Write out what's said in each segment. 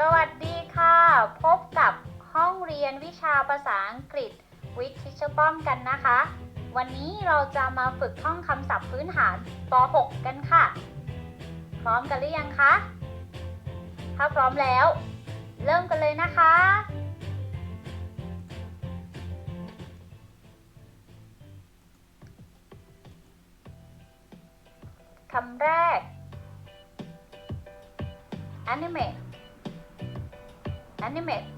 สวัสดีค่ะ พบกับห้องเรียนวิชาภาษาอังกฤษ วิทย์ทิชป้อมกันนะคะ วันนี้เราจะมาฝึกท่องคำศัพท์พื้นฐานป .6 กันค่ะ พร้อมกันหรือยังคะ ถ้าพร้อมแล้ว เริ่มกันเลยนะคะ คำแรก animate animate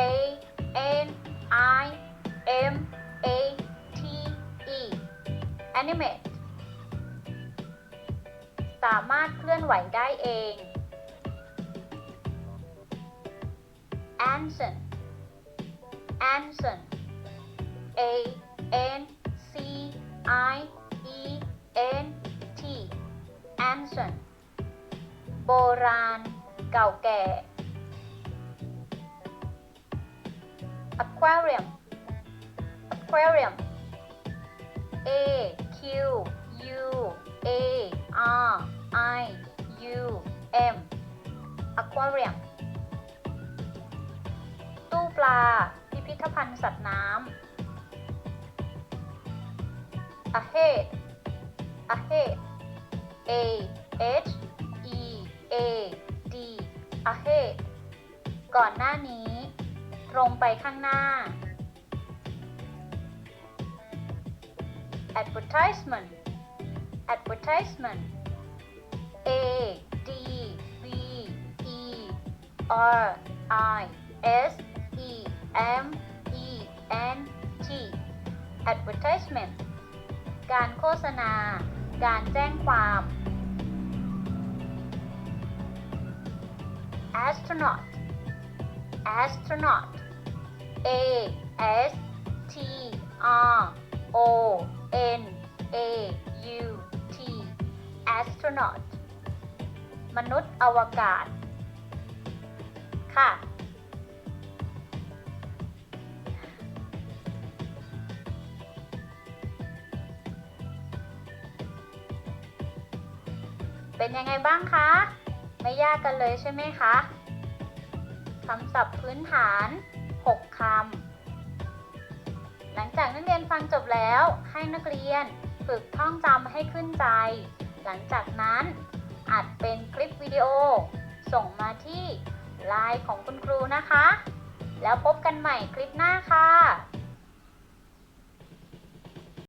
a n i m a t e animate สามารถเคลื่อนไหวได้เอง Anson Anson A N C I E N T Anson โบราณ เก่าแก่ aquarium aquarium a q u a r i u m aquarium ตู้ปลา พิพิธภัณฑ์สัตว์น้ำ ahead ahead a h e a d ahead ก่อนหน้านี้ ตรงไปข้างหน้า advertisement advertisement a d v e r i s e m e n t advertisement การโฆษณา การแจ้งความ astronaut astronaut a s t r o n a u t astronaut มนุษย์อวกาศ ค่ะ เป็นยังไงบ้างคะ ไม่ยากกันเลยใช่ไหมคะ คำศัพท์พื้นฐาน 6 คำ หลังจากนักเรียนฟังจบแล้ว ให้นักเรียนฝึกท่องจำให้ขึ้นใจ หลังจากนั้นอัดเป็นคลิปวิดีโอ ส่งมาที่ไลน์ของคุณครูนะคะ แล้วพบกันใหม่คลิปหน้าค่ะ